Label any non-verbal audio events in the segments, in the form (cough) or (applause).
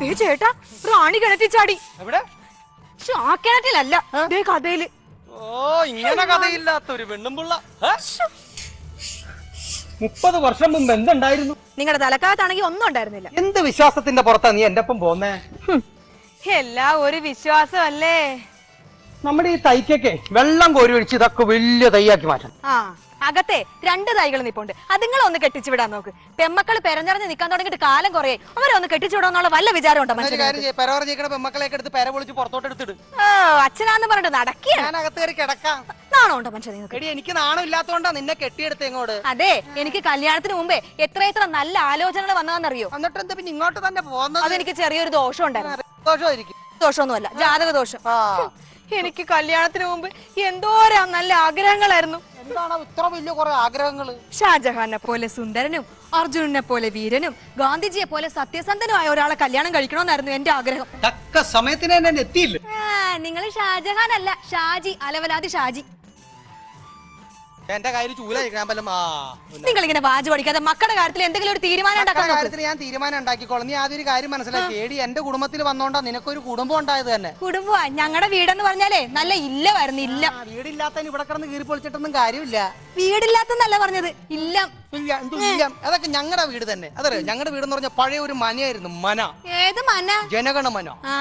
ദേ ചേട്ടാ റാണി കിണറ്റി ചാടി എവിടെ ആ കിണറ്റിലല്ല. ദേ കഥയിൽ. ഓ ഇങ്ങനെ കഥയില്ലാത്ത ഒരു പെണ്ണുമ്പുള്ള മുപ്പത് വർഷം മുമ്പ് എന്തുണ്ടായിരുന്നു? നിങ്ങളുടെ തലക്കാലത്താണെങ്കിൽ ഒന്നും ഉണ്ടായിരുന്നില്ല. എന്ത് വിശ്വാസത്തിന്റെ പുറത്താ നീ എന്റെ ഒപ്പം പോന്നേ? എല്ലാ എല്ലാം ഒരു വിശ്വാസമല്ലേ? നമ്മുടെ ഈ തൈക്കൊക്കെ വെള്ളം കോരി ഒഴിച്ച് ഇതൊക്കെ വലിയ തൈയാക്കി മാറ്റണം. ആ. അകത്തെ രണ്ട് തൈകൾ നിപ്പുണ്ട്. അതുങ്ങളെ ഒന്ന് കെട്ടിച്ചു വിടാൻ നോക്ക്. പെമ്മക്കൾ പെരഞ്ഞറിഞ്ഞ് നിൽക്കാൻ തുടങ്ങിയിട്ട് കാലം കുറേ അവരെ ഒന്ന് കെട്ടിച്ചു വിടാന്നുള്ള വല്ല വിചാരം ഉണ്ടോ അച്ഛനാന്ന് പറഞ്ഞിട്ട് നടക്കിയ ഞാൻ അകത്ത് കയറി കിടക്കാം. നാണോ ഉണ്ടോ മനുഷ്യൻ എനിക്ക് നാണം ഇല്ലാത്തോണ്ടാ നിന്നെ കെട്ടിയെടുത്ത് അതെ എനിക്ക് കല്യാണത്തിന് മുമ്പേ എത്ര എത്ര നല്ല ആലോചനകൾ വന്നതെന്നറിയോ എന്നിട്ട് എന്താ പിന്നെ ഇങ്ങോട്ട് തന്നെ പോകുന്നത്? അതെനിക്ക് ചെറിയൊരു ദോഷം ഉണ്ടായിരുന്നു സന്തോഷമായിരിക്കും ദോഷമൊന്നുമല്ല ജാതക ദോഷം. എനിക്ക് കല്യാണത്തിന് മുമ്പ് എന്തോരം നല്ല ആഗ്രഹങ്ങളായിരുന്നു. എന്താണ് ഇത്ര വലിയ കുറെ ആഗ്രഹങ്ങൾ? ഷാജഹാനെ പോലെ സുന്ദരനും അർജുനനെ പോലെ വീരനും ഗാന്ധിജിയെ പോലെ സത്യസന്ധനുമായ ഒരാളെ കല്യാണം കഴിക്കണമെന്നായിരുന്നു എന്റെ ആഗ്രഹം. തക്ക സമയത്തിന് തന്നെ എത്തിയില്ല. നിങ്ങൾ ഷാജഹാൻ അല്ല ഷാജി അലവലാതി ഷാജി. എന്റെ കയ്യിൽ ചൂല കഴിക്കാൻ പറ്റും. ആ നിങ്ങൾ ഇങ്ങനെ വാജ് പഠിക്കാതെ മക്കളുടെ കാര്യത്തിൽ എന്തെങ്കിലും ഒരു തീരുമാനം ഉണ്ടാക്കാൻ നോക്ക്. കാര്യത്തിൽ ഞാൻ തീരുമാനം ഉണ്ടാക്കിക്കോളാം. നീ ആദ്യം ഒരു കാര്യം മനസ്സിലാക്കി. ഏടി എന്റെ കുടുംബത്തിൽ വന്നോണ്ടാ നിനക്കൊരു കുടുംബം ഉണ്ടായത് തന്നെ. കുടുംബമാ. ഞങ്ങളുടെ വീടെന്ന് പറഞ്ഞാലേ നല്ല ഇല്ല വരുന്നില്ല വീടില്ലാത്തതിന് ഇവിടെ കിടന്ന് കീറി പൊളിച്ചിട്ടൊന്നും കാര്യമില്ല. വീടില്ലാത്തല്ല പറഞ്ഞത് ഇല്ല. ഇല്ല, എന്ത് ഇല്ല? അതൊക്കെ ഞങ്ങളുടെ വീട് തന്നെ. അതറിയോ? ഞങ്ങളുടെ വീട് എന്ന് പറഞ്ഞ പഴയ ഒരു മനയായിരുന്നു മന. ഏത് മന? ജനഗണ മന ആ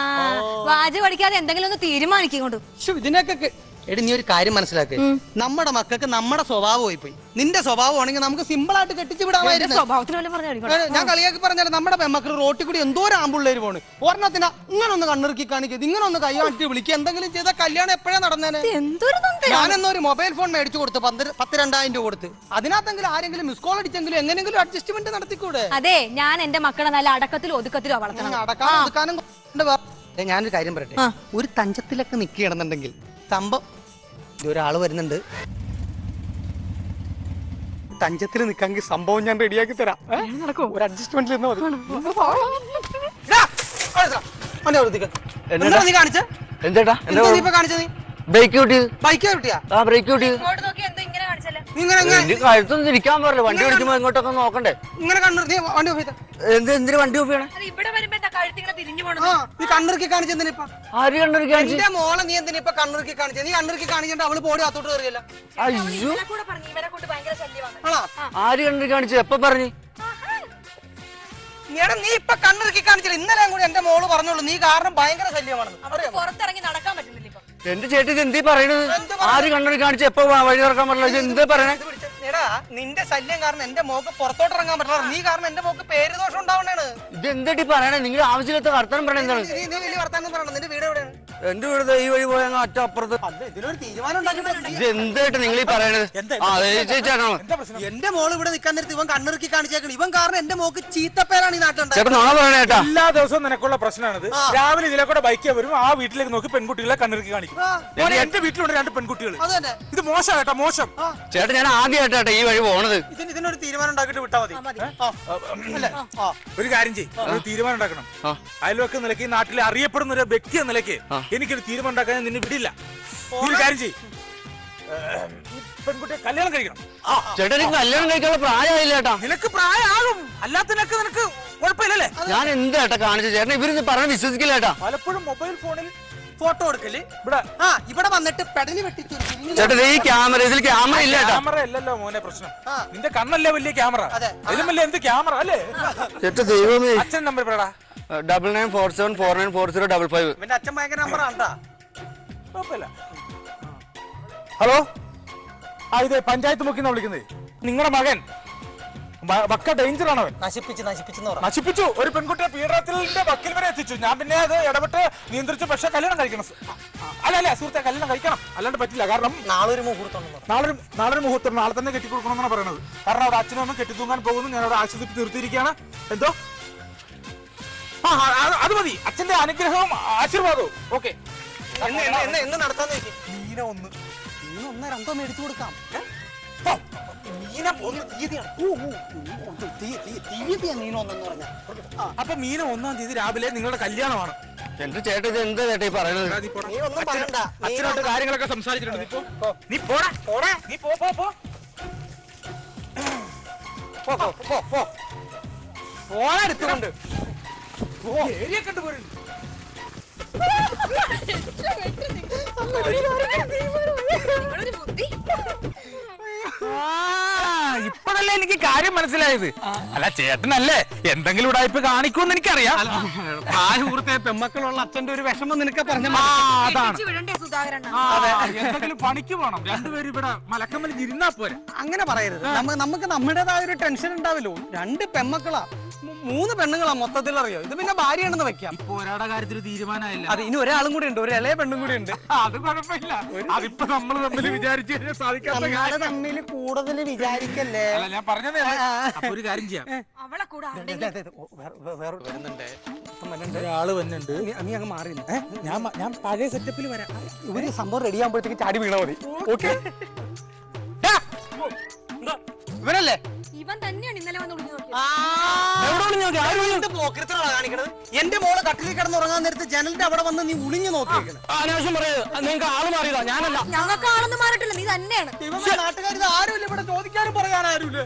വാജ് പഠിക്കാതെ എന്തെങ്കിലും ഒന്ന് തീരുമാനിക്കൊണ്ടു ഇതിനൊക്കെ കെ- എടി നീ ഒരു കാര്യം മനസ്സിലാക്ക്. നമ്മുടെ മക്കൾക്ക് നമ്മുടെ സ്വഭാവം പോയി നിന്റെ സ്വഭാവം ആണെങ്കിൽ നമുക്ക് സിമ്പിൾ ആയിട്ട് കെട്ടിച്ചു വിടാമായിരുന്നു. ഞാൻ കളിയാക്കി പറഞ്ഞാൽ നമ്മുടെ പെമ്മക്കൾ റോട്ടിൽ കൂടി എന്തോ ഒരു ആമ്പിള്ളേര് പോണ്. ഒരെണ്ണത്തിന് ഇങ്ങനെ ഒന്ന് കണ്ണിറുക്കി കാണിക്കുക ഇങ്ങനെ ഒന്ന് കൈ കാണിച്ച് വിളിക്കുക എന്തെങ്കിലും ചെയ്ത കല്യാണം എപ്പോഴാ നടന്നേനെ? ഞാനെന്നോ ഒരു മൊബൈൽ ഫോൺ മേടിച്ചു കൊടുത്തു പത്ത് രണ്ടായിരം രൂപ കൊടുത്ത്. അതിനകത്തെങ്കിലും ആരെങ്കിലും മിസ് കോൾ അടിച്ചെങ്കിലും എങ്ങനെങ്കിലും അഡ്ജസ്റ്റ്മെന്റ് നടത്തിക്കൂടെ? അതെ ഞാൻ എന്റെ മക്കളെ നല്ല അടക്കത്തിലും ഒതുക്കത്തിലോ വളർത്തണം അടക്കാനും ഒതുക്കാനും ഞാനൊരു കാര്യം പറയട്ടെ. ഒരു തഞ്ചത്തിലൊക്കെ നിൽക്കുകയാണെന്നുണ്ടെങ്കിൽ സംഭവം ഒരാൾ വരുന്നുണ്ട്. തഞ്ചത്തിൽ നിൽക്കാമെങ്കിൽ സംഭവം ഞാൻ റെഡിയാക്കി തരാം? ഒരു അഡ്ജസ്റ്റ്മെന്റിൽ നിന്ന് മതി. കാണിച്ചേ? എന്തേട്ടാ നീ ഇപ്പൊ കാണിച്ചത്? നീ ബ്രേക്ക് കിട്ടി ബൈക്ക് കിട്ടിയാ ആ ബ്രേക്ക് കിട്ടി ഇങ്ങോട്ട് നോക്കി എന്താ ഇങ്ങനെ കാണിച്ചല്ലേ? നീ ഇങ്ങനെ ഇങ്ങനെ എന്റെ കഴുത്തൊന്നും ഇരിക്കാൻ പാടില്ല. വണ്ടി ഓടിക്കുമ്പോ ഇങ്ങോട്ടൊക്കെ നോക്കണ്ടേ? ഇങ്ങനെ എന്ത് എന്തിനു വണ്ടി ഓഫ് ചെയ്യണേ? കഴുത്തിങ്ങനെ തിരിഞ്ഞു പോണത്. നീ കണ്ണിറുക്കി കാണിച്ചെന്തിനാ ഇപ്പൊ? ആര് എന്റെ മോളെ നീ എന്തിനാ ഇപ്പൊ കണ്ണിറുക്കി കാണിച്ചത് നീ കണ്ണിറുക്കി കാണിച്ചിട്ട് അവൾ പോടി അത്തോട്ട് കയറിയല്ല അയ്യോ. കൂടെ പറഞ്ഞു ഇവനെ കൊണ്ട് ഭയങ്കര ശല്യമാണ്. ആണോ? ആര് കണ്ടിരിക്കാൻ കാണിച്ചു എപ്പ പറഞ്ഞു? എടാ നീ ഇപ്പൊ കണ്ണിറുക്കി കാണിച്ചില്ല. ഇന്നലെ കൂടി എന്റെ മോൾ പറഞ്ഞോളൂ. നീ കാരണം ഭയങ്കര ശല്യമാണ്. അവർക്ക് പുറത്തിറങ്ങി നടക്കാൻ പറ്റുന്നില്ല. എന്റെ ചേട്ടി ഇത് എന്തീ പറയണത്? ആര് കണ്ണടി കാണിച്ച് എപ്പോ വഴി തുറക്കാൻ പറ്റില്ല? ഇത് എന്തേ പറയണേ? എടാ നിന്റെ ശല്യം കാരണം എന്റെ മോക്ക് പുറത്തോട്ട് ഇറങ്ങാൻ പറ്റില്ല. നീ കാരണം എന്റെ മോക്ക് പേര് ദോഷം ഉണ്ടാവണേണ്. ഇത് എന്തേടി പറയണേ? നിങ്ങൾ ആവശ്യമില്ലാത്ത വർത്താനം പറയണ എന്താണ്? നീ നീ വലിയ വർത്താനം പറയണം നിന്റെ വീട് എവിടെയാണ്? എന്റെ വീട് ഈ വഴി പോയ അറ്റ അപ്പുറത്ത് അത് ഇതിലൊരു തീരുമാനം ഉണ്ടാക്കിയിട്ട് ഇത് എന്തേട്ട് നിങ്ങൾ ഈ പറയണത്? എന്റെ മോൾ ഇവിടെ നിൽക്കാൻ നേരത്ത് ഇവൻ കണ്ണിറുക്കി കാണിച്ചേക്കണം. ഇവൻ കാരണം എന്റെ മോക്ക് ചീത്തപ്പേരാണ് ഈ നാട്ടിലുണ്ടായത്. എല്ലാ ദിവസവും നിനക്കുള്ള പ്രശ്നമാണിത്. രാവിലെ ഇതിലെ കൂടെ ബൈക്ക് വരും ആ വീട്ടിലേക്ക് നോക്കി പെൺകുട്ടികളെ കണ്ണിറുക്കി കാണിക്കും. എന്റെ വീട്ടിലുണ്ട് രണ്ട് പെൺകുട്ടികൾ ഇത് മോശം കേട്ടോ മോശം. ചേട്ടാ ഞാൻ ആദ്യമായിട്ടാ ഈ വഴി പോണത്. ഇതിന് ഇതിനൊരു തീരുമാനം ഉണ്ടാക്കിയിട്ട് വിട്ടാ മതി. അല്ലേ? ഒരു കാര്യം ചെയ്യും. ഒരു തീരുമാനം ഉണ്ടാക്കണം. അയൽവക്ക നിലയ്ക്ക് ഈ നാട്ടിലെ അറിയപ്പെടുന്ന ഒരു വ്യക്തി എന്ന നിലയ്ക്ക് എനിക്കൊരു തീരുമാനം ഉണ്ടാക്കാൻ ഞാൻ നിന്നെ വിടില്ല. നീ ഒരു കാര്യം ചെയ്യും. പെൺകുട്ടിയെ കല്യാണം കഴിക്കണം. ചേട്ടാ എനിക്ക് കല്യാണം കഴിക്കാനുള്ള പ്രായമായില്ല ചേട്ടാ. നിനക്ക് പ്രായമാകും. അല്ലാത്തതിനൊക്കെ നിനക്ക് കുഴപ്പമില്ലല്ലേ? ഞാൻ എന്താ ചേട്ടാ കാണിച്ചു ചേട്ടൻ ഇവരിന്ന് പറഞ്ഞ് വിശ്വസിക്കില്ല ചേട്ടാ. പലപ്പോഴും മൊബൈൽ ഫോണിൽ ഫോട്ടോ എടുക്കൽ ഇവിടെ. ആ ഇവിടെ വന്നിട്ട് പെടലി വെട്ടിച്ചു ഈ ക്യാമറ ഇതിൽ ക്യാമറ ഇല്ല ക്യാമറ ഇല്ലല്ലോ മോനെ പ്രശ്നം. നിന്റെ കണ്ണല്ലേ വലിയ ക്യാമറ അതെ. അതിലും വലിയ എന്ത് ക്യാമറ അല്ലേ? ചേട്ടാ ദൈവമേ. അച്ഛൻ നമ്പർ പറടാ double nine four seven four nine four zero double five ഇവന്റെ അച്ഛൻ ഭയങ്കര നമ്പർ ആണ്ടാ കുഴപ്പമില്ല. ഹലോ ആ ഇത് പഞ്ചായത്ത് മുഖ്യ വിളിക്കുന്നത് നിങ്ങളുടെ മകൻ. ബക്ക ഡേഞ്ചർ ആണ് അവൻ നശിപ്പിച്ച് നശിപ്പിച്ചെന്ന് നശിപ്പിച്ചു. ഒരു പെൺകുട്ടിയെ പീഡനത്തിന്റെ വക്കിൽ വരെ എത്തിച്ചു. ഞാൻ പിന്നെ അത് ഇടപെട്ട് നിയന്ത്രിച്ചു. പക്ഷെ കല്യാണം കഴിക്കണം. അല്ല അല്ല സുഹൃത്തെ കല്യാണം കഴിക്കണം. അല്ലാണ്ട് പറ്റില്ല. കാരണം നാളെ ഒരു മുഹൂർത്തം നാളൊരു നാളെ ഒരു- നാളെ ഒരു മുഹൂർത്തം. നാളെ തന്നെ കെട്ടി കൊടുക്കണമെന്നാണ് പറയുന്നത് കാരണം അവിടെ അച്ഛനും അമ്മ കെട്ടിത്തൂങ്ങാൻ പോകുന്നു. ഞാൻ അവിടെ ആശുപത്രി നിർത്തിയിരിക്കുകയാണ്. എന്തോ? ആ അത് മതി. അച്ഛന്റെ അനുഗ്രഹവും ആശീർവാദവും. ഓക്കെ. മീന ഒന്ന്. ഒന്ന് രണ്ടോ മേടിച്ചു കൊടുക്കാം. ഒന്ന് തീയതിയാണ്. ഊ, ഊ, ഊ, ഊ, തീ- തീ- തീയതിയാ മീന ഒന്നെന്ന് പറഞ്ഞാ അപ്പൊ മീന ഒന്നാം തീയതി രാവിലെ നിങ്ങളുടെ കല്യാണമാണ്. എന്റെ ചേട്ടൻ ഇത് എന്താ ചേട്ടാ ഈ പറയണത്? നീ ഒന്നും പറയണ്ട. നീ അച്ഛനോട്ട് കാര്യങ്ങളൊക്കെ സംസാരിച്ചിട്ടുണ്ട്. നീ പോ. നീ പോടാ. പോടാ. നീ പോ പോ പോ. പോ, പോ, പോ, പോ. എടുത്തുകൊണ്ട്. ഏരിയ കണ്ടുപോരുന്നു നിങ്ങളൊരു ബുദ്ധി. ഇപ്പോഴല്ലേ എനിക്ക് കാര്യം മനസ്സിലായത്. അല്ല ചേട്ടനല്ലേ? എന്തെങ്കിലും ഉടായ്പ കാണിക്കുമെന്ന് എനിക്കറിയാം. ആ സുഹൃത്തെ പെമ്മക്കളുള്ള അച്ഛന്റെ ഒരു വിഷമം നിനക്ക് പറഞ്ഞ അതാണ്. എന്തെങ്കിലും പണിക്ക് പോണം. രണ്ടുപേരും ഇവിടെ മലക്കമ്മലിൽ ഇരുന്നാ പോരെ. അങ്ങനെ പറയരുത്. നമ്മ- നമുക്ക് നമ്മുടേതായ ഒരു ടെൻഷൻ ഉണ്ടാവില്ലോ. രണ്ട് പെമ്മക്കളാ മൂ- മൂന്ന് പെണ്ണുങ്ങളാ മൊത്തത്തിൽ അറിയോ? ഇത് പിന്നെ ഭാര്യയാണെന്ന് വെക്കാം. ഇപ്പൊ ഒരാളുടെ കാര്യത്തിൽ തീരുമാനമായില്ല? അത് ഇനി ഒരാളും കൂടി ഉണ്ട്. ഒരു ഇളയ പെണ്ണും കൂടി ഉണ്ട്. അത് കുഴപ്പമില്ല. അതിപ്പോ നമ്മൾ തമ്മിൽ വിചാരിച്ചു കഴിഞ്ഞാൽ സാധിക്കാത്ത കാര്യം. തമ്മിൽ കൂടുതൽ വിചാരിക്കല്ലേ? അല്ല ഞാൻ പറഞ്ഞതേ അപ്പൊ ഒരു കാര്യം ചെയ്യാം. അവളെ കൂടെ വരുന്നുണ്ട്. ഒരാൾ വന്നുണ്ട് നീ- അങ്ങ് മാറി നിന്ന്. ഞാൻ മ- ഞാൻ പഴയ സെറ്റപ്പിൽ വരാം. ഇവർ സംഭവം റെഡി ആകുമ്പോഴത്തേക്ക് ചാടി വീണ മതി. ഓക്കെ? ഇവരല്ലേ ഇവൻ തന്നെയാണ് ഇന്നലെ വന്ന് നോക്കിയത്. എവിടെ കാണിക്കണത്? എന്റെ മോളെ കട്ടിലിൽ കിടന്ന് ഉറങ്ങാൻ നേരത്ത് ജനലിന്റെ അവിടെ വന്ന് നീ ഉളിഞ്ഞു നോക്കിയിരിക്കണം അനാവശ്യം പറയരുത്. നിങ്ങൾക്ക് ആൾ മാറിയതാ. ഞാനല്ല. ഞങ്ങൾക്ക് ആളൊന്നും മാറിയിട്ടില്ല. നീ തന്നെയാണ്. നാട്ടുകാർ ഇത് ആരുമില്ല ഇവിടെ ചോദിക്കാനും പറയാൻ ആരുമില്ല.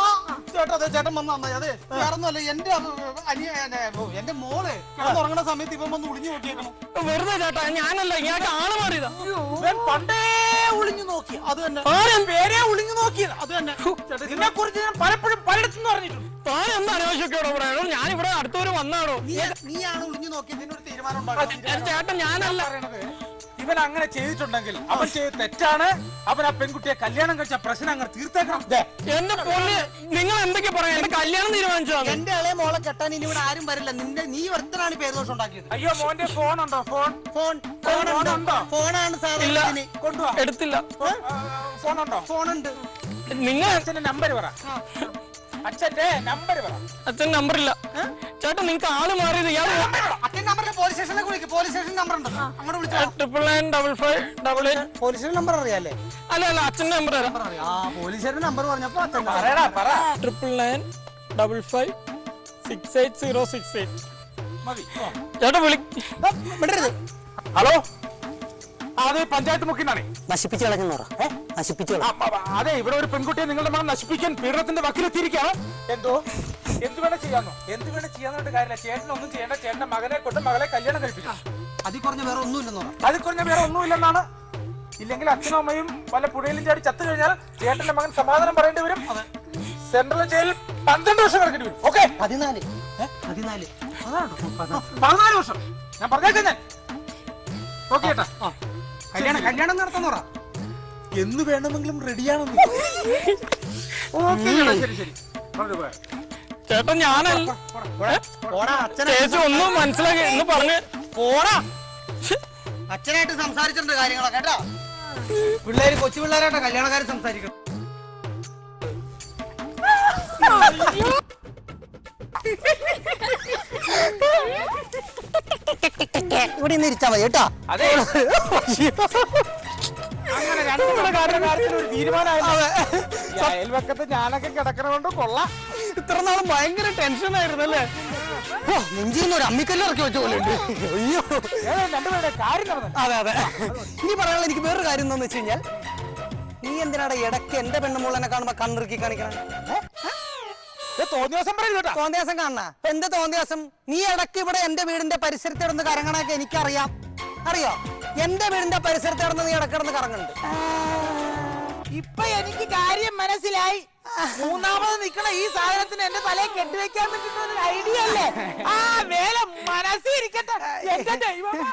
ആ, ചേട്ടാ അതെ ചേട്ടൻ വന്ന് അതെ വേറൊന്നുമല്ല. എന്റെ അനിയ ഓ, എന്റെ മോൾ കിടന്നുറങ്ങണ സമയത്ത് ഇവൻ വന്ന് ഉളിഞ്ഞു നോക്കിയേക്കണം. വെറുതെ ചേട്ടാ ഞാനല്ല. ഇങ്ങോട്ട് ആൾ മാറിയതാ. പണ്ടേ ഒളിഞ്ഞു നോക്കി. അത് തന്നെ. പേരെ ഒളിഞ്ഞു നോക്കിയത്. അത് തന്നെ. ഇതിനെ കുറിച്ച് ഞാൻ പലപ്പോഴും പലയിടത്തും പറഞ്ഞിട്ടുണ്ട്. താൻ എന്താ അനാവശ്യമൊക്കെയാണോ പറയണോ ഞാൻ ഇവിടെ അടുത്തവര് വന്നാണോ നീയാണ് ഒളിഞ്ഞു നോക്കിയത്? ഇതിനൊരു തീരുമാനം ഉണ്ടാക്കണം. ചേട്ടൻ ഞാനല്ല. ഇവൻ അങ്ങനെ ചെയ്തിട്ടുണ്ടെങ്കിൽ അവൻ ചെയ്ത് തെറ്റാണ്. അവൻ ആ പെൺകുട്ടിയെ കല്യാണം കഴിച്ച പ്രശ്നം അങ്ങനെ തീർത്തേക്കണം. എന്റെ പൊന്ന് നിങ്ങൾ എന്തൊക്കെ പറയാം? എന്റെ കല്യാണം തീരുമാനിച്ചതാണ് എന്റെ ഇളയ മോളെ കെട്ടാൻ ഇനി ഇവിടെ ആരും വരില്ല. നിന്റെ നീ ഒരുത്തനാണ് പേര് ദോഷം ഉണ്ടാക്കിയത്. അയ്യോ മോന്റെ ഫോൺ ഉണ്ടോ? ഫോൺ ഫോൺ ഫോൺ ഉണ്ടോ? ഫോണാണ് സാർ ഇതിന്. കൊണ്ടുവാ. എടുത്തില്ല. ഫോൺ ഉണ്ടോ? ഫോൺ ഉണ്ട്. നിങ്ങൾ നമ്പർ പറ. അച്ഛന്റെ നമ്പർ പറ. അച്ഛൻ നമ്പറില്ല ചേട്ടാ നിങ്ങൾക്ക് ആൾ മാറിയത് അച്ഛൻ നമ്പറിൽ പോലീസ് സ്റ്റേഷനിലേക്ക് വിളിക്കും. പോലീസ് സ്റ്റേഷൻ നമ്പർ ഉണ്ട് അങ്ങോട്ട് വിളിച്ചോ. Triple nine double five double eight police station number അറിയാലേ അല്ല അല്ല അച്ഛന്റെ നമ്പർ തരാം. ആ നമ്പർ പറഞ്ഞപ്പോ അച്ഛൻ പറയടാ പറ. Triple nine double five six eight zero six eight മതി ചേട്ടാ വിളി ആ, വിടരുത് ഹലോ? അതെ പഞ്ചായത്ത് മുക്കിന്നാണേ. നശിപ്പിച്ചു കളഞ്ഞെന്ന് പറ. നശിപ്പിച്ചു അതെ ഇവിടെ ഒരു പെൺകുട്ടിയെ നിങ്ങളുടെ മണം നശിപ്പിക്കാൻ പീഡനത്തിന്റെ വക്കിലെത്തിയിരിക്കുകയാണ്. എന്തോ? എന്ത് വേണേ ചെയ്യാന്നോ? എന്ത് വേണേ ചെയ്യാന്നുണ്ട് കാര്യമില്ല. ചേട്ടൻ ഒന്നും ചെയ്യേണ്ട. ചേട്ടന്റെ മകനെ കൊണ്ട് മകളെ കല്യാണം കഴിപ്പിക്കാം അതിൽ കുറഞ്ഞ വേറെ ഒന്നുമില്ലെന്നോ അതിൽ കുറഞ്ഞ വേറെ ഒന്നുമില്ലെന്നാണ്. ഇല്ലെങ്കിൽ അച്ഛനും അമ്മയും വല്ല പുഴയിലും ചാടി ചത്തു കഴിഞ്ഞാൽ ചേട്ടന്റെ മകൻ സമാധാനം പറയേണ്ടി വരും. സെൻട്രൽ ജയിലിൽ പന്ത്രണ്ട് വർഷം കിടക്കേണ്ടി വരും. ഓക്കെ? പതിനാല്. പതിനാല്. പതിനാല് വർഷം. ഞാൻ പറഞ്ഞേക്കാം ഞാൻ. ഓക്കെ ചേട്ടാ കല്യാണം കല്യാണം നടത്തുന്ന എന്ന് വേണമെങ്കിലും റെഡിയാണെന്ന് ഓക്കെ ശരി ശരി. പറഞ്ഞു പോയാ ചേട്ടാ ഞാനല്ല. പോടാ അച്ഛനെ ചേച്ചി ഒന്നും മനസ്സിലാക്കി എന്ന് പറഞ്ഞ് പോടാ. അച്ഛനായിട്ട് സംസാരിച്ചിട്ടുണ്ട് കാര്യങ്ങളൊക്കെ കേട്ടോ? പിള്ളേര് കൊച്ചു പിള്ളേരായിട്ടാ കല്യാണക്കാര് സംസാരിക്കണം ഇവിടെ നിന്ന് ഇരിച്ചാ മതി കേട്ടോ. അതെ. അങ്ങനെ രണ്ടുപേരുടെ കാര്യം കാര്യത്തിൽ ഒരു തീരുമാനമായില്ല? അയൽവക്കത്ത് ഞാനൊക്കെ കിടക്കണ കൊള്ളാം. ഇത്ര നാളും ഭയങ്കര ടെൻഷൻ ആയിരുന്നു അല്ലേ നെഞ്ചിൽ നിന്ന് ഒരു അമ്മിക്കല്ല് ഇറക്കി വെച്ച പോലെ ഉണ്ട്. അയ്യോ. രണ്ടുപേരുടെ കാര്യം നടന്നു. അതെ അതെ. ഇനി പറയാനുള്ള എനിക്ക് വേറൊരു കാര്യം എന്താന്ന് വെച്ച് കഴിഞ്ഞാൽ നീ എന്തിനാടാ ഇടയ്ക്ക് എന്റെ പെണ്ണുമോളെന്നെ കാണുമ്പോ കണ്ണിറുക്കി കാണിക്കണം? തോന്നിയ ദിവസം പറയരുത് കേട്ടോ തോന്നിയാസം കാണണ എന്ത് തോന്നിയാസം നീ ഇടയ്ക്ക് ഇവിടെ എന്റെ വീടിന്റെ പരിസരത്ത് കിടന്ന് കറങ്ങണൊക്കെ എനിക്കറിയാം അറിയോ എന്റെ വീടിന്റെ പരിസരത്ത് കിടന്ന് നീ ഇടക്കിടന്ന് കറങ്ങുന്നുണ്ട് ഇപ്പൊ എനിക്ക് കാര്യം മനസ്സിലായി മൂന്നാമത് നിക്കണ ഈ സാധനത്തിന് എന്റെ തലയെ കെട്ടിവെക്കാൻ പറ്റുന്ന ഒരു ഐഡിയ അല്ലേ ആ വേല മനസ്സിൽ ഇരിക്കട്ടെ എന്റെ ദൈവമോ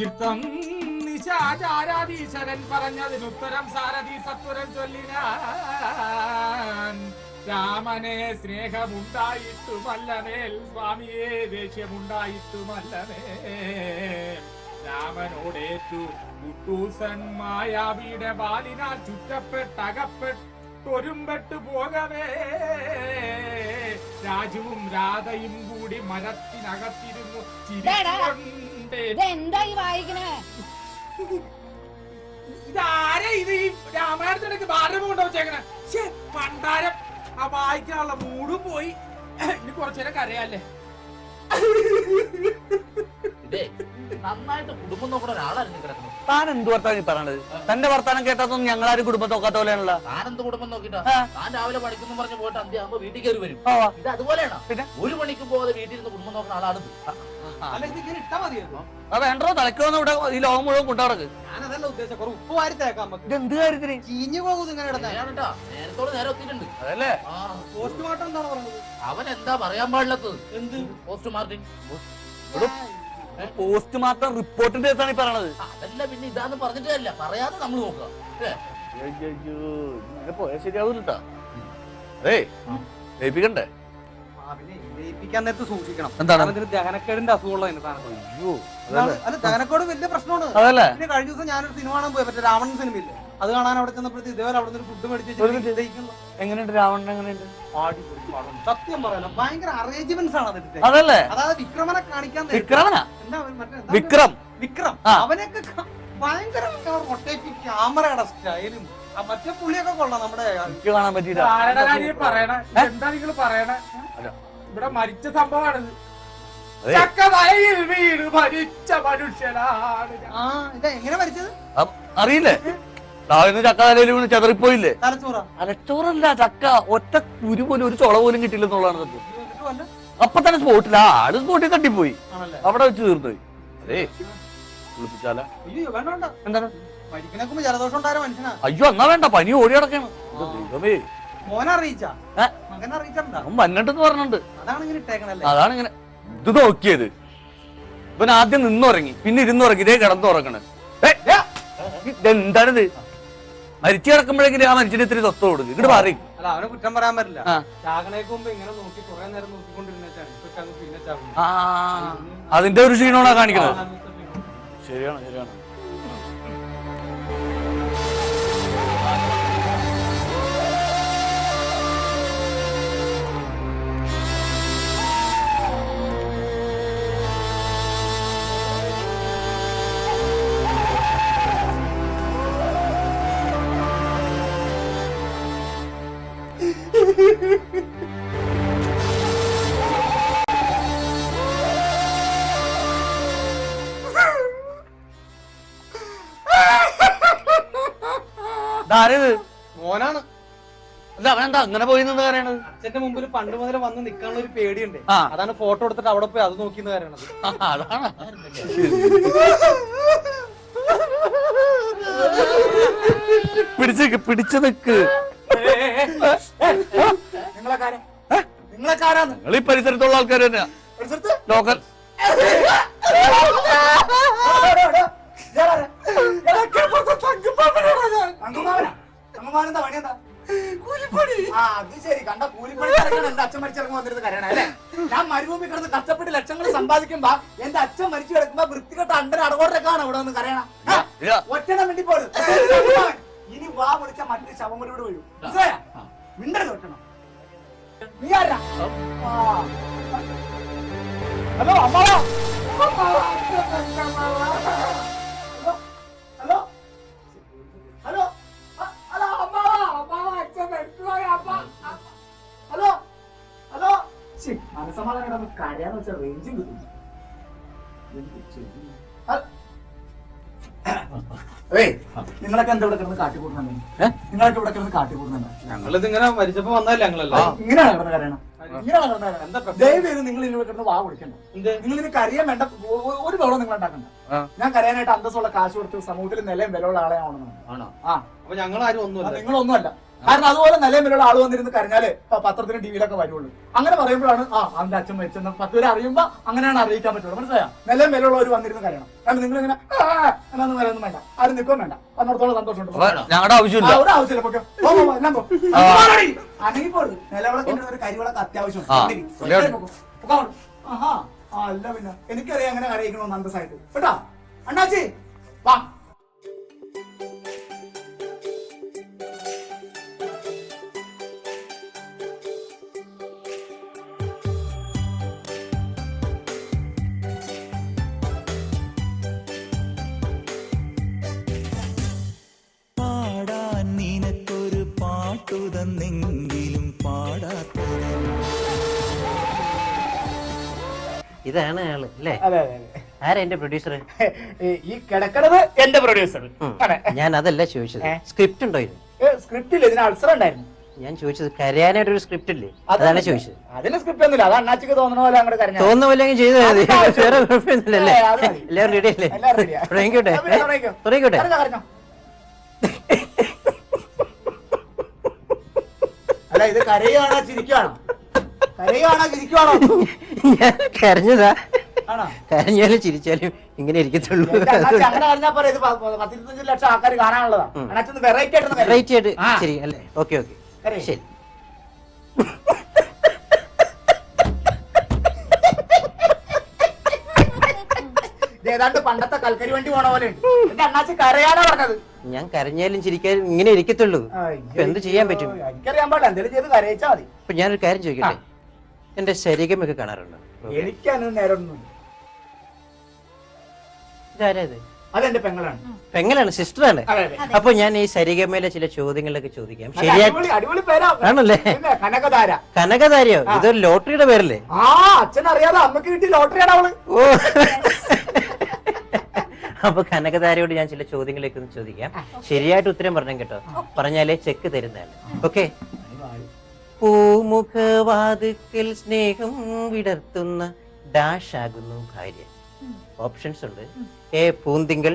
യുദ്ധം പറഞ്ഞതിന് പറഞ്ഞതിനുത്തരം സാരഥി സത്വരം ചൊല്ലിനാൻ. രാമനെ സ്നേഹമുണ്ടായിട്ടുമല്ലമേൽ സ്വാമിയെ ദേഷ്യമുണ്ടായിട്ടുമല്ലമേ രാമനോടേറ്റു കുട്ടൂസൻ മായാവിയുടെ ബാലിനാൽ ചുറ്റപ്പെട്ടകപ്പെട്ടൊരുമ്പെട്ടു പോകവേ. രാജുവും രാധയും കൂടി മരത്തിനകത്തിരുന്നു ചിരിച്ചുകൊണ്ടേ എന്താ? ഈ വായിക്കണേ? ഇതാരാ ഇത് ഈ രാമായണത്തിനൊക്കെ ശ്ശേ, പണ്ടാരം ആ വായിക്കാനുള്ള മൂട് പോയി. ഇനി കുറച്ചു നേരം കരയാല്ലേ? ദേ, നന്നായിട്ട് കുടുംബം നോക്കുന്ന ഒരാളായിരുന്നു കിടക്കുന്നത്. താൻ എന്ത് വർത്താനം ഈ പറയണത്? തന്റെ വർത്താനം കേട്ടാത്തൊന്നും ഞങ്ങളാരും കുടുംബം നോക്കാത്ത പോലെയാണല്ല. താനെന്ത് കുടുംബം നോക്കിട്ടാ? ആ. താൻ രാവിലെ പഠിക്കുന്നു പറഞ്ഞ് പോയിട്ട് അന്ത്യ ആകുമ്പോ വീട്ടിൽ കയറി വരും. ആ. ഇത് അതുപോലെയാണ്. പിന്നെ? ഒരു മണിക്ക് പോകാതെ വീട്ടിൽ നിന്ന് കുടുംബം നോക്കുന്ന ആളാണിത് അല്ല ഇട്ടാ വേണ്ടോ ഇവിടെ ഈ ലോകം മുഴുവൻ കൊണ്ടുനടക്ക് ഞാനതല്ല ഉദ്ദേശം കുറെ ഉപ്പ് വാരി തേക്കാം നമുക്ക്. ഇത് എന്ത് കാര്യത്തിന്? ചീഞ്ഞു പോകും ഇങ്ങനെ ഇടന്നെ നേരാണ് നേരത്തോട് നേരെ ഒത്തിട്ടുണ്ട്. അതല്ലേ? പോസ്റ്റ്മോർട്ടം എന്താണ് പറഞ്ഞത്? അവൻ എന്താ പറയാൻ പാടില്ലാത്തത്? എന്ത്? പോസ്റ്റ് മാർട്ടിൻ പോസ്റ്റ് മാർട്ടം റിപ്പോർട്ടിന്റെ കേസാണ് ഈ പറയണത്. അതല്ല പിന്നെ ഇതാന്ന് പറഞ്ഞിട്ടല്ല പറയാതെ നമ്മൾ നോക്കുക. അല്ലേ? ശരിയാവൂലട്ടാ. ആ, പിന്നെ ജയിപ്പിക്കാൻ നേരത്ത് സൂക്ഷിക്കണം. എന്താണ്? ഇതിന് ദഹനക്കേടിന്റെ അസുഖമുള്ള സാധനം. അയ്യോ അല്ല ദഹനക്കേട് വലിയ പ്രശ്നമാണ്. അതല്ലേ? പിന്നെ കഴിഞ്ഞ ദിവസം ഞാനൊരു സിനിമ കാണാൻ പോയി മറ്റേ രാവണൻ സിനിമയില്ലേ? അത് കാണാൻ അവിടെ ചെന്നപ്പോഴത്തെ ഇതേപോലെ അവിടെ നിന്ന് ഫുഡ് മേടിച്ച് എങ്ങനെയുണ്ട് രാവണൻ എങ്ങനെയുണ്ട്. സത്യം പറയാലോ ഭയങ്കര അറേഞ്ച്മെന്റ്സ് ആണ് അതിന്റെ അതല്ലേ? അതായത് വിക്രമനെ കാണിക്കാൻ വിക്രമന? വിക്രം. വിക്രം. അവനൊക്കെ ഭയങ്കര ക്യാമറയുടെ സ്റ്റൈലും ആ മറ്റേ പുള്ളിയൊക്കെ കൊള്ളാം നമ്മുടെ കാണാൻ പറ്റിയില്ല. പറയണേ? എന്താ നിങ്ങൾ പറയണ? അല്ല. ഇവിടെ മരിച്ച സംഭവമാണിത്. അതെ. ചക്കവയലിൽ വീട് മരിച്ച മനുഷ്യനാണ് ഞാൻ. ആ ഇതാ എങ്ങനെ അറിയില്ലേ? ചക്ക തലയിൽ വീണ് ചെതറിപ്പോയില്ലേ? തലച്ചോറ. അലച്ചോറല്ല ചക്ക. ഒറ്റ കുരു പോലും ഒരു ചുള പോലും കിട്ടില്ലെന്നുള്ളതാണ് സത്യം. അപ്പൊ തന്നെ സ്പോട്ടിൽ ആ ആൾ സ്പോട്ടിൽ തട്ടിപ്പോയി. ആണല്ലേ? അവിടെ വെച്ച് തീർന്നു പോയി അതേ. കുളിപ്പിച്ചാല. അയ്യോ വേണ്ട വേണ്ട. എന്താണ്? മരിക്കണേക്കുമ്പോ ജലദോഷം ഉണ്ടായ മനുഷ്യനാ. അയ്യോ എന്നാ വേണ്ട. പനി ഓടി കിടക്കാണ് ദൈവമേ. വന്നിട്ടെന്ന് പറഞ്ഞിട്ടുണ്ട്. അതാണ് ഇങ്ങനെ ഇത് നോക്കിയത്. ഇവൻ ആദ്യം നിന്നുറങ്ങി പിന്നെ ഇരുന്നുറങ്ങി ഇതേ കിടന്നുറങ്ങണ്. എന്താണിത് മരിച്ചു കിടക്കുമ്പോഴേക്കും ആ മനുഷ്യന് ഇത്തിരി സ്വസ്ഥ കൊടുക്കും. ഇങ്ങോട്ട് മാറി. അല്ല അവനെ കുറ്റം പറയാൻ പറ്റില്ല. അതിന്റെ ഒരു ക്ഷീണമാണ് കാണിക്കുന്നത് ശരിയാണ് ശരിയാണ്. ഇതാരത് മോനാണ്. അല്ല അവനെന്താ അങ്ങനെ പോയി നിന്ന് പറയണത്? അച്ഛന്റെ മുമ്പിൽ പണ്ട് മുതൽ വന്ന് നിക്കാനുള്ള ഒരു പേടിയുണ്ട്. ആ. അതാണ് ഫോട്ടോ എടുത്തിട്ട് അവിടെ പോയി അത് നോക്കി നോക്കിന്ന് പറയണത്. ആ, അതാണ്. പിടിച്ച് നിക്ക്, പിടിച്ച് നിക്ക്. നിങ്ങളെ കാര്യം നിങ്ങളെ കാരാണ് നിങ്ങൾ ഈ പരിസരത്തുള്ള ആൾക്കാർ തന്നെയാ. ലോക്കൽ. എന്താ പണി എന്താ കൂലിപ്പണി? ആ അത് ശരി. കണ്ട കൂലിപ്പണി എന്റെ അച്ഛൻ മരിച്ചിറങ്ങി വന്നിരുന്ന് കരയണേ അല്ലേ? ഞാൻ മരുഭൂമി കിടന്ന് കഷ്ടപ്പെട്ട് ലക്ഷങ്ങൾ സമ്പാദിക്കുമ്പോ എന്റെ അച്ഛൻ മരിച്ചു കിടക്കുമ്പോ വൃത്തികെട്ട അണ്ടര അടകോട്ടൊക്കെയാണ് ഇവിടെ വന്ന് കരയണ. ഒറ്റണം വേണ്ടി പോലും ഇനി വാ വിളിച്ച മറ്റൊരു ശവം കൂടി ഇവിടെ വീഴും മനസ്സിലായോ? മിണ്ടരുത് ഒറ്റണം നീ ആരാ? ഹലോ അമ്മാവാ? മനസ്സമാധാനം കിടന്ന് കരയാന്ന് വെച്ചാൽ റേഞ്ചും കിട്ടും. ഏയ് നിങ്ങളൊക്കെ എന്താ ഇവിടെ കിടന്ന് കാട്ടിക്കൂടുന്നുണ്ട് നിങ്ങളൊക്കെ ഇവിടെ കിടന്ന് കാട്ടിക്കൂടുന്നുണ്ട് ഞങ്ങളിത് ഇങ്ങനെ മരിച്ചപ്പോ വന്നതല്ലേ ഞങ്ങളല്ലേ ഇങ്ങനെയാണ് കിടന്ന് കരയണം. നിങ്ങൾ ഇവിടെ കിടന്ന് വാ കുടിക്കണ്ട എന്ത്? നിങ്ങൾ ഇതിന് കരയാൻ വേണ്ട. ഒരു വെള്ളം നിങ്ങൾ ഉണ്ടാക്കണ്ട. ഞാൻ കരയാനായിട്ട് അന്തസ്സുള്ള കാശ് കൊടുത്ത് സമൂഹത്തിൽ നിലയും വിലയുള്ള ആളെ ആണോ? ആ. അപ്പൊ ഞങ്ങൾ ആരും ഒന്നുമില്ല നിങ്ങളൊന്നുമല്ല. കാരണം അതുപോലെ നല്ല മേലുള്ള ആൾ വന്നിരുന്ന് കരഞ്ഞാൽ പത്രത്തിലും ടിവിയിലൊക്കെ വരുള്ളൂ. അങ്ങനെ പറയുമ്പോഴാണ് ആ അവന്റെ അച്ഛൻ മരിച്ചെന്ന് പത്ത് പേര് അറിയുമ്പോ അങ്ങനെയാണ് അറിയിക്കാൻ പറ്റുള്ളൂ. മനസ്സിലായോ? നിലയും ഒരു വന്നിരുന്ന് കരയണം. കാരണം നിങ്ങൾ ഇങ്ങനെ എന്നൊന്നും വരൊന്നും വേണ്ട. ആരും നിൽക്കും വേണ്ട. അന്നോടത്തോളം സന്തോഷമുണ്ട്. ഞങ്ങളുടെ ആവശ്യമില്ല. ഒരു ആവശ്യമില്ല. പൊക്കോ. അനങ്ങി കരിവിളക്ക് അത്യാവശ്യം. ആഹാ. അല്ല പിന്നെ. എനിക്കറിയാം അങ്ങനെ അറിയിക്കണമെന്ന് അന്തസ്സായിട്ട്. കേട്ടോ? അണ്ണാച്ചി വാ. ഇതാണ് ആൾ അല്ലേ? അതെ അതെ അതെ. ആരാ എന്റെ പ്രൊഡ്യൂസർ ഈ- കിടക്കണത് എന്റെ പ്രൊഡ്യൂസർ അതെ ഞാൻ അതല്ല ചോദിച്ചത്. സ്ക്രിപ്റ്റ് ഉണ്ടോ ഇത്? സ്ക്രിപ്റ്റിൽ ഇതിന് അൾസർ ഉണ്ടായിരുന്നു. ഞാൻ ചോദിച്ചത് കരയാനായിട്ട് ഒരു സ്ക്രിപ്റ്റ് ഇല്ലേ? അതാണ് ചോദിച്ചത്. അതിന് സ്ക്രിപ്റ്റ് ഒന്നുമില്ല. അത് അണ്ണാച്ചിക്ക് തോന്നണ പോലെ അങ്ങോട്ട് കരഞ്ഞാ. തോന്നുന്ന പോലെ അങ്ങ് ചെയ്താൽ മതി വേറെ കുഴപ്പമൊന്നുമില്ലല്ലേ എല്ലാവരും റെഡി അല്ലേ. തുടങ്ങിക്കോട്ടെ. തുടങ്ങിക്കോട്ടെ. (laughs) അല്ല ഇത് കരയുവാണോ ചിരിക്കുവാണോ? കരയുവാണോ ചിരിക്കുവാണോ? ഞാൻ കരഞ്ഞതാ. ആണോ? കരഞ്ഞാലും ചിരിച്ചാലും ഇങ്ങനെ ഇരിക്കത്തുള്ളൂ. അങ്ങനെ ഇത് പത്തിരുപത്തഞ്ച് ലക്ഷം ആൾക്കാർ വെറൈറ്റി ആയിട്ട് വെറൈറ്റി ആയിട്ട് ശരി അല്ലേ? ഓക്കെ ഓക്കെ ശരി. ഏതാണ്ട് പണ്ടത്തെ കൽക്കരി വണ്ടി പോണ പോലെ ഉണ്ട്. എന്റെ അണ്ണാച്ചി കരയാനാ പറഞ്ഞത്. ഞാൻ കരഞ്ഞാലും ചിരിക്കാനും ഇങ്ങനെ ഇരിക്കത്തുള്ളൂ. ഇപ്പൊ എന്ത് ചെയ്യാൻ പറ്റും? എനിക്കറിയാൻ പാടില്ല. എന്തെങ്കിലും ചെയ്ത് കരയിച്ചാ മതി. ഇപ്പൊ ഞാനൊരു കാര്യം ചോദിക്കട്ടെ? എന്റെ ശരീരമൊക്കെ കാണാറുണ്ടോ. എനിക്ക് അതിന് നേരമൊന്നും ഇതാരാ ഇത് അതെന്റെ പെങ്ങളാണ്. പെങ്ങളാണ് സിസ്റ്ററാണ്. അതെ അതെ. അപ്പൊ ഞാൻ ഈ സരിഗമയിലെ ചില ചോദ്യങ്ങളൊക്കെ ചോദിക്കാം. പേരാ. ആണല്ലേ? കനകധാര. കനകധാരയോ? ഇതൊരു ലോട്ടറിയുടെ പേരല്ലേ? ആ അച്ഛൻ അറിയാതെ അമ്മയ്ക്ക് കിട്ടിയ ലോട്ടറിയാണ് അവൾ. ഓ. അപ്പൊ കനകധാരയോട് ഞാൻ ചില ചോദ്യങ്ങളൊക്കെ ഒന്ന് ചോദിക്കാം. ശരിയായിട്ട് ഉത്തരം പറഞ്ഞു കേട്ടോ. പറഞ്ഞാലേ ചെക്ക് തരുന്നതാണ്. ഓക്കെ? പൂമുഖവാതുക്കൽ സ്നേഹം വിടർത്തുന്ന ഡാഷ് ആകുന്നു ഭാര്യ ഓപ്ഷൻസ് ഉണ്ട്. എ പൂന്തിങ്കൾ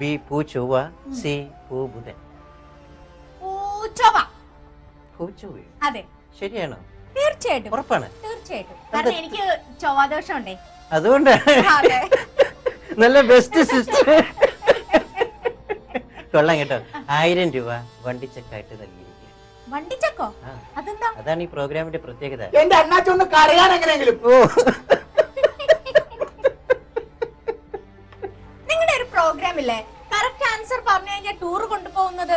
ബി പൂ ചൊവ്വ സി പൂ ബുധൻ അതെ. ശരിയാണോ? തീർച്ചയായിട്ടും. ഉറപ്പാണ്. തീർച്ചയായിട്ടും. കാരണം എനിക്ക് ചൊവ്വാദോഷം ഉണ്ടേ അതുകൊണ്ടാണ് നല്ല ബെസ്റ്റ് സിസ്റ്റർ കൊള്ളാം കേട്ടോ. ആയിരം രൂപ വണ്ടിച്ചക്കായിട്ട് നൽകിയിരിക്കുക വണ്ടിച്ചക്കോ? അതെന്താ? അതാണ് ഈ പ്രോഗ്രാമിന്റെ പ്രത്യേകത. എന്റെ അണ്ണാച്ചൊന്ന് കറിയാൻ കരയാൻ എങ്ങനെയെങ്കിലും നിങ്ങളുടെ ഒരു പ്രോഗ്രാം ഇല്ലേ? കറക്റ്റ് ആൻസർ പറഞ്ഞു കഴിഞ്ഞാൽ ടൂർ കൊണ്ടുപോകുന്നത്?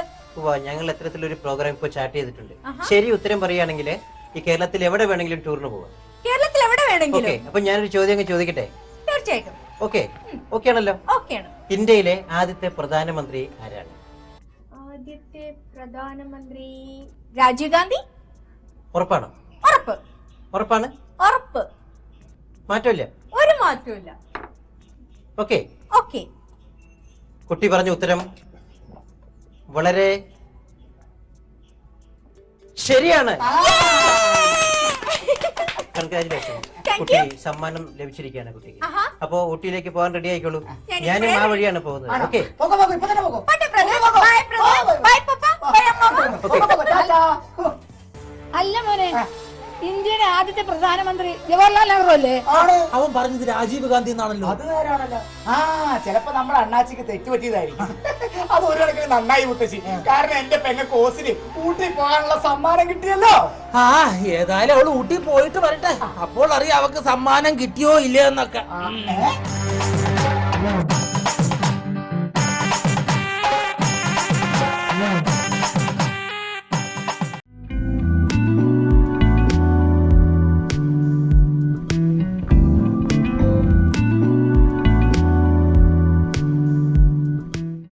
ഞങ്ങൾ ഒരു പ്രോഗ്രാം ഇപ്പൊ ചാറ്റ് ചെയ്തിട്ടുണ്ട്. ശരി ഉത്തരം പറയുകയാണെങ്കിൽ ഈ കേരളത്തിൽ എവിടെ വേണമെങ്കിലും ടൂറിന് പോവാം. കേരളത്തിൽ എവിടെ ഓക്കെ വേണമെങ്കിലും അപ്പൊ ഞാനൊരു ചോദ്യം അങ്ങ് ചോദിക്കട്ടെ? തീർച്ചയായിട്ടും. ഓക്കെ ഓക്കെ ആണല്ലോ ഇന്ത്യയിലെ ആദ്യത്തെ പ്രധാനമന്ത്രി ആരാണ്? ആദ്യത്തെ പ്രധാനമന്ത്രി രാജീവ് ഗാന്ധി? ഉറപ്പാണ്? ഉറപ്പ്. ഉറപ്പാണ്? ഉറപ്പ്. മാറ്റമില്ല? ഒരു മാറ്റമില്ല ഓക്കെ. ഓക്കെ. കുട്ടി പറഞ്ഞ ഉത്തരം വളരെ ശരിയാണ്. കൺഗ്രാചുലേഷൻ കുട്ടി സമ്മാനം ലഭിച്ചിരിക്കുകയാണ് കുട്ടിക്ക്. അപ്പോ ഊട്ടിയിലേക്ക് പോകാൻ റെഡി ആയിക്കോളൂ ഞാനും ആ വഴിയാണ് പോകുന്നത്. ഓക്കെ. അല്ല മോനെ ഇന്ത്യയുടെ ആദ്യത്തെ പ്രധാനമന്ത്രി ജവഹർലാൽ നെഹ്റു അല്ലേ? ആണ്. അവൻ പറഞ്ഞത് രാജീവ് ഗാന്ധി എന്നാണല്ലോ. അത് നേരാണല്ലോ. ആ ചിലപ്പോ നമ്മുടെ അണ്ണാച്ചിക്ക് തെറ്റ് പറ്റിയതായിരിക്കും അത് ഒരു കണക്കിന് നന്നായി മുത്തശ്ശി. കാരണം എന്റെ പെങ്ങ കോസിന് ഊട്ടി പോകാനുള്ള സമ്മാനം കിട്ടിയല്ലോ. ആ ഏതായാലും അവൾ ഊട്ടി പോയിട്ട് വരട്ടെ. അപ്പോൾ അറിയാം അവക്ക് സമ്മാനം കിട്ടിയോ ഇല്ലയോ എന്നൊക്കെ?